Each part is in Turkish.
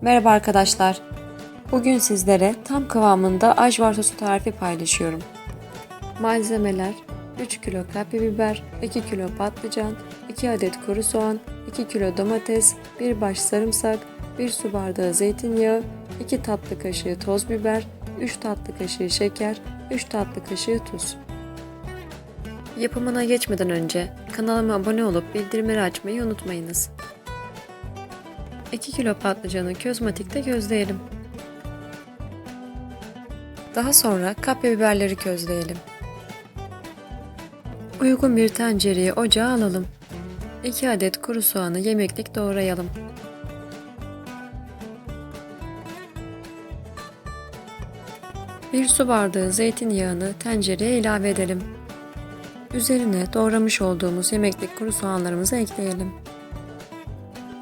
Merhaba arkadaşlar. Bugün sizlere tam kıvamında ajvar sosu tarifi paylaşıyorum. Malzemeler 3 kilo kapya biber, 2 kilo patlıcan, 2 adet kuru soğan, 2 kilo domates, 1 baş sarımsak, 1 su bardağı zeytinyağı, 2 tatlı kaşığı toz biber, 3 tatlı kaşığı şeker, 3 tatlı kaşığı tuz. Yapımına geçmeden önce kanalıma abone olup bildirimleri açmayı unutmayınız. 2 kilo patlıcanı közmatikte közleyelim. Daha sonra kapya biberleri közleyelim. Uygun bir tencereye ocağa alalım. 2 adet kuru soğanı yemeklik doğrayalım. Bir su bardağı zeytinyağını tencereye ilave edelim. Üzerine doğramış olduğumuz yemeklik kuru soğanlarımızı ekleyelim.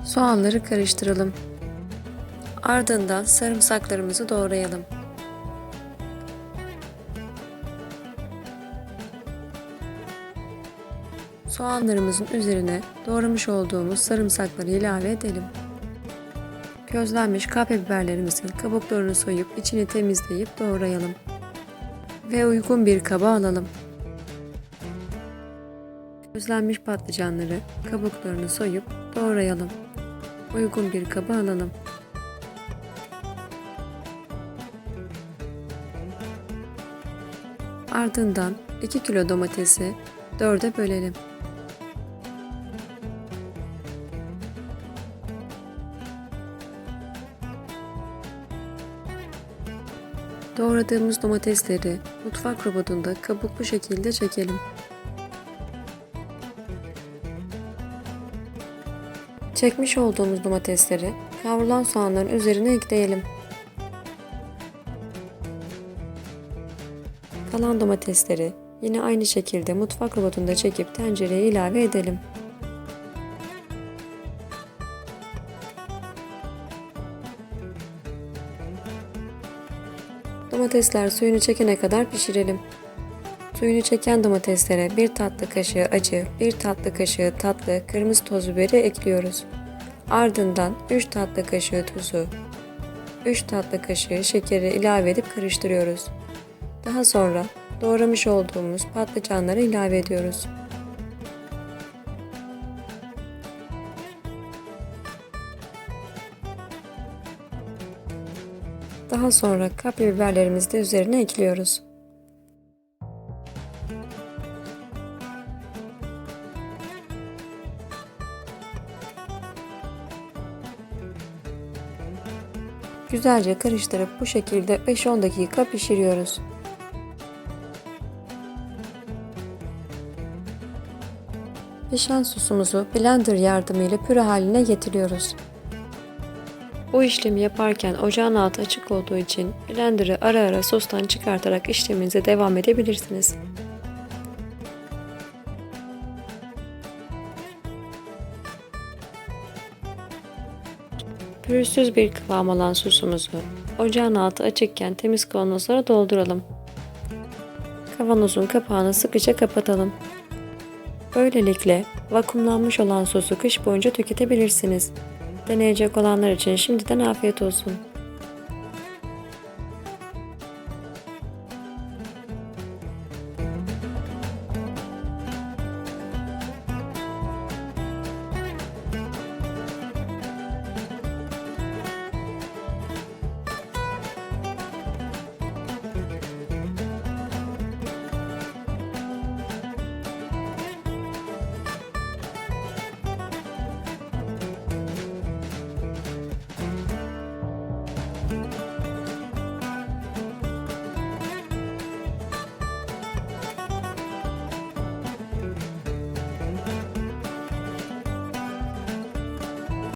Soğanları karıştıralım. Ardından sarımsaklarımızı doğrayalım. Soğanlarımızın üzerine doğramış olduğumuz sarımsakları ilave edelim. Közlenmiş kapya biberlerimizin kabuklarını soyup içini temizleyip doğrayalım. Ve uygun bir kaba alalım. Közlenmiş patlıcanları kabuklarını soyup doğrayalım. Uygun bir kaba alalım. Ardından 2 kilo domatesi 4'e bölelim. Doğradığımız domatesleri mutfak robotunda kabuklu şekilde çekelim. Çekmiş olduğumuz domatesleri kavrulan soğanların üzerine ekleyelim. Kalan domatesleri yine aynı şekilde mutfak robotunda çekip tencereye ilave edelim. Domatesler suyunu çekene kadar pişirelim. Suyunu çeken domateslere bir tatlı kaşığı acı, bir tatlı kaşığı tatlı kırmızı toz biberi ekliyoruz. Ardından 3 tatlı kaşığı tuzu, 3 tatlı kaşığı şekeri ilave edip karıştırıyoruz. Daha sonra doğramış olduğumuz patlıcanları ilave ediyoruz. Daha sonra kapya biberlerimizi de üzerine ekliyoruz. Güzelce karıştırıp bu şekilde 5-10 dakika pişiriyoruz. Pişen sosumuzu blender yardımıyla püre haline getiriyoruz. Bu işlemi yaparken ocağın altı açık olduğu için blenderı ara ara sostan çıkartarak işleminize devam edebilirsiniz. Pürüzsüz bir kıvam alan sosumuzu ocağın altı açıkken temiz kavanozlara dolduralım. Kavanozun kapağını sıkıca kapatalım. Böylelikle vakumlanmış olan sosu kış boyunca tüketebilirsiniz. Deneyecek olanlar için şimdiden afiyet olsun.